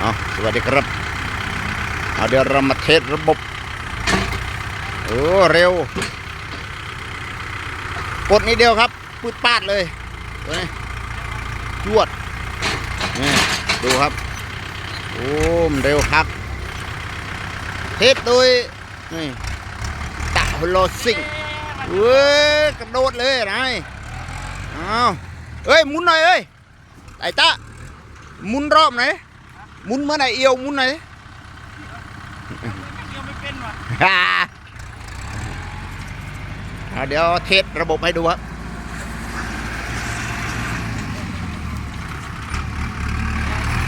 เอาสวัสดีครับเอาเดี๋ยวเรามาเทสระบบโอ้เร็ว กดนิดเดียวครับปืดปาดเลยตัวนี้จวดนี่ดูครับโอ้มเร็วครับ เทสโดยนี่ตะฮโลซิงเว้ยกระโดดเลยนายเอาเอ้ยหมุนหน่อยเอ้ยไอ้ตะหมุนรอบไหนอย มุนเมื่อไหร่เอียวมุนไหนเกี่ยวไม่เป็นวะเดี๋ยวเทสระบบให้ดูครับ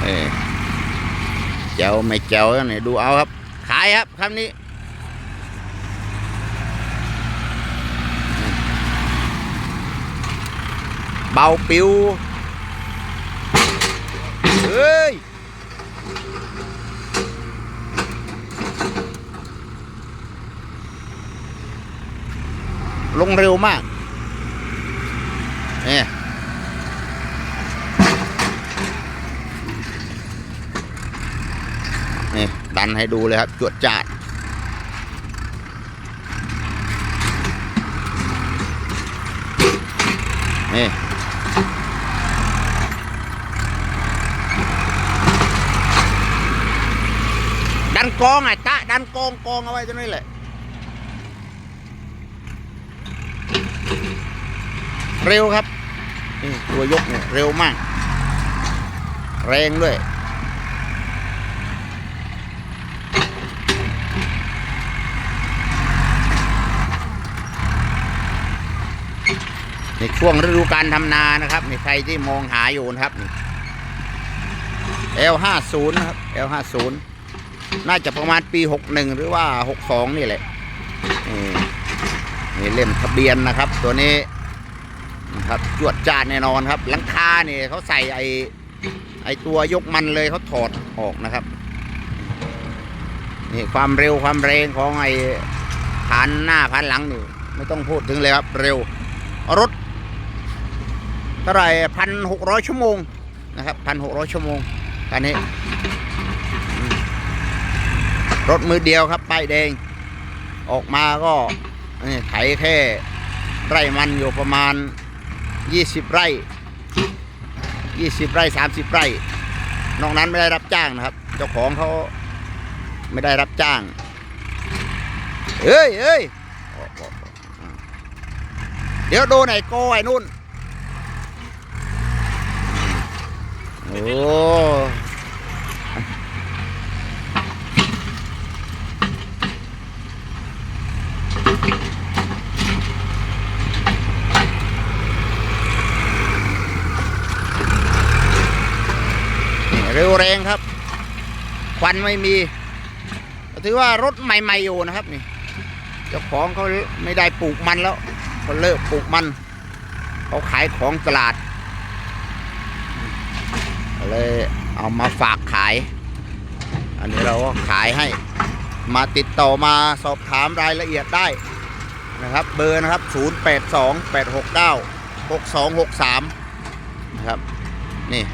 เอ้ยเจ้าไม่เจ้าเนี่ยดูเอาครับ ขายครับคำนี้เบาปิวเฮ้ย ลงเร็วมากเนี่ยนี่ดันให้ดูเลยครับ จวดจาดนี่ดันกองไอ้ตะดันกองกองเอาไว้ตรงนี้แหละ เร็วครับนี่ตัวยกเนี่ยเร็วมาก แรงด้วย ในช่วงฤดูการทำนานะครับนี่ใครที่มองหาอยู่นะครับ L50 นะครับ L50 น่าจะประมาณปี 61 หรือว่า 62 นี่แหละนี่เล่มทะเบียนนะครับ ตัวนี้ นะครับจวดจานแน่นอนครับหลังคาเนี่ยเขาใส่ไอไอตัวยกมันเลยเขาถอดออกนะครับนี่ความเร็วความแรงของไอพันหน้าพันหลังนี่ไม่ต้องพูดถึงเลยครับ เร็วรถเท่าไหร่พันหกร้อยชั่วโมงนะครับพันหกร้อยชั่วโมงคันนี้ รถมือเดียวครับป้ายแดง ออกมาก็ไถแค่ไร่มันอยู่ประมาณ 20 ไร่ 20 ไร่ 30 ไร่ นอกนั้นไม่ได้รับจ้างนะครับ เจ้าของเขาไม่ได้รับจ้าง เอ้ยเอ้ยเดี๋ยวโดนไอ้โกไอ้นุ่น โอ้ เร็วแรงครับ ควันไม่มีถือว่ารถใหม่ๆอยู่นะครับนี่เจ้าของเขาไม่ได้ปลูกมันแล้วเขาเลิกปลูกมันเขาขายของตลาดเลยเอามาฝากขาย อันนี้เราก็ขายให้ มาติดต่อมาสอบถามรายละเอียดได้นะครับ เบอร์นะครับ 082 869 6263 นะครับ นี่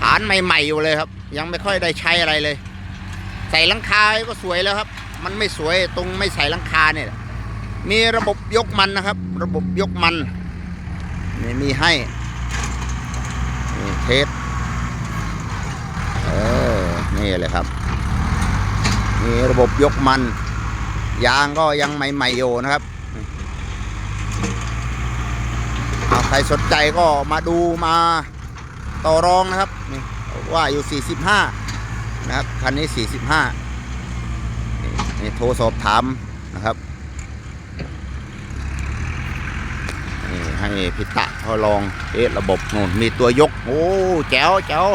ฐานใหม่ๆอยู่เลยครับ ยังไม่ค่อยได้ใช้อะไรเลย ใส่ลังคาก็สวยแล้วครับ มันไม่สวยตรงไม่ใส่ลังคาเนี่ยมีระบบยกมันนะครับ ระบบยกมันนี่มีให้นี่เทสเออนี่เลยครับ มีระบบยกมัน ยางก็ยังใหม่ๆอยู่นะครับใครสนใจก็มาดูมา ต่อรองนะครับนี่ว่าอยู่ 45 นะครับ คันนี้ 45นี่นี่โทรสอบถามนะครับนี่ให้พิตะเขาลองเอะระบบนู่นมีตัวยก โอ้แจ๋วแจ๋ว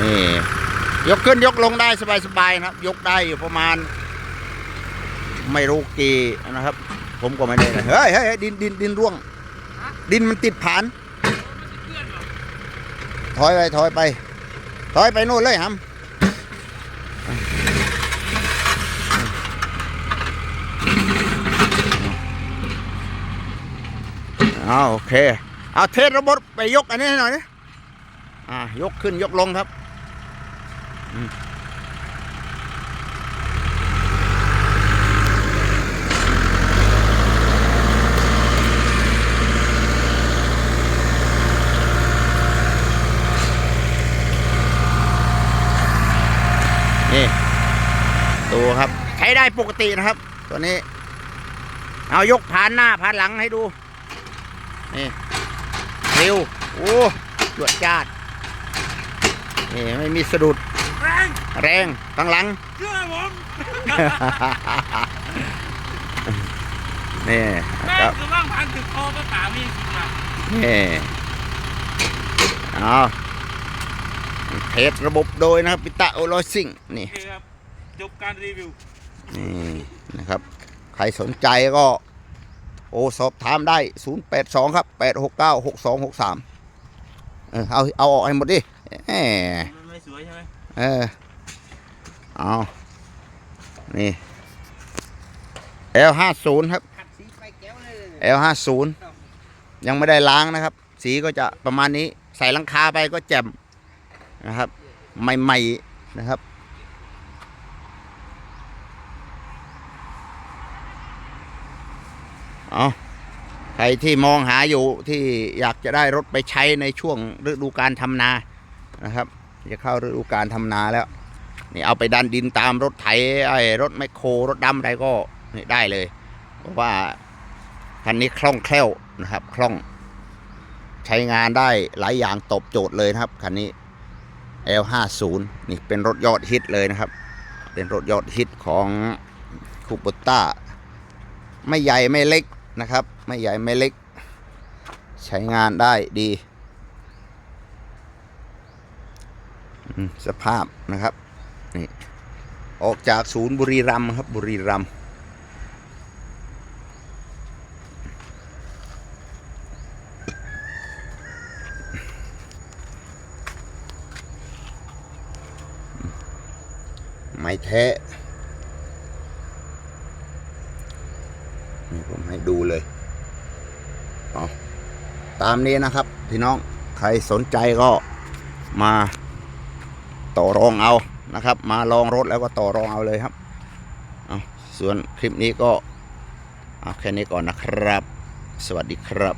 นี่ยกขึ้นยกลงได้สบายๆนะครับ ยกได้อยู่ประมาณ ไม่รู้กี่นะครับ ผมก็ไม่ได้นะเฮ้ยเฮ้ยเฮ้ยดินดินดินร่วง ดินมันติดผานถอยไปถอยไป ถอยไปโน่นเลยครับเอาโอเค เอาเทสระบบไปยกอันนี้ให้หน่อยดิอ่ายกขึ้นยกลงครับ นี่ตัวครับ ใช้ได้ปกตินะครับ ตัวนี้ เอายกผ่านหน้าผ่านหลังให้ดู นี่เร็วโอ้จวดจาดนี่ไม่มีสะดุด แรงแรงตั้งหลังเชื่อผมนี่แม่ครับคือว่างพันถึงคอก็ตามีสิมานี่เอา เทสระบบโดยนะครับปิตาโอโลซิงนี่โอเคครับจบการรีวิวนี่นะครับ ใครสนใจก็ โอสอบถามได้ 082 ครับ 869 6263 เออเอาเอาออกให้หมดดิแหมมันไม่สวยใช่ไหมเออเอานี่ L50 ครับขัดสีไปแก้วเลย L50 ยังไม่ได้ล้างนะครับ สีก็จะประมาณนี้ ใส่หลังคาไปก็แจ่ม นะครับ ใหม่ ๆ นะครับ เอาใครที่มองหาอยู่ที่อยากจะได้รถไปใช้ในช่วงฤดูการทำนานะครับ จะเข้าฤดูการทำนาแล้วนี่เอาไปดันดินตามรถไถไอ้รถแมคโครรถดำอะไรก็นี่ได้เลย เพราะว่าคันนี้คล่องแคล่วนะครับ คล่อง ใช้งานได้หลายอย่างตอบโจทย์เลยนะครับคันนี้ L50 นี่เป็นรถยอดฮิตเลยนะครับ เป็นรถยอดฮิตของคูปต้าไม่ใหญ่ไม่เล็กนะครับ ไม่ใหญ่ไม่เล็ก ใช้งานได้ดี สภาพนะครับนี่ออกจากศูนย์บุรีรัมย์ครับบุรีรัมย์ ไม่แท้นี่ผมให้ดูเลยเอาตามนี้นะครับ พี่น้องใครสนใจก็มาต่อรองเอานะครับ มาลองรถแล้วก็ต่อรองเอาเลยครับเอาส่วนคลิปนี้ก็เอาแค่นี้ก่อนนะครับ สวัสดีครับ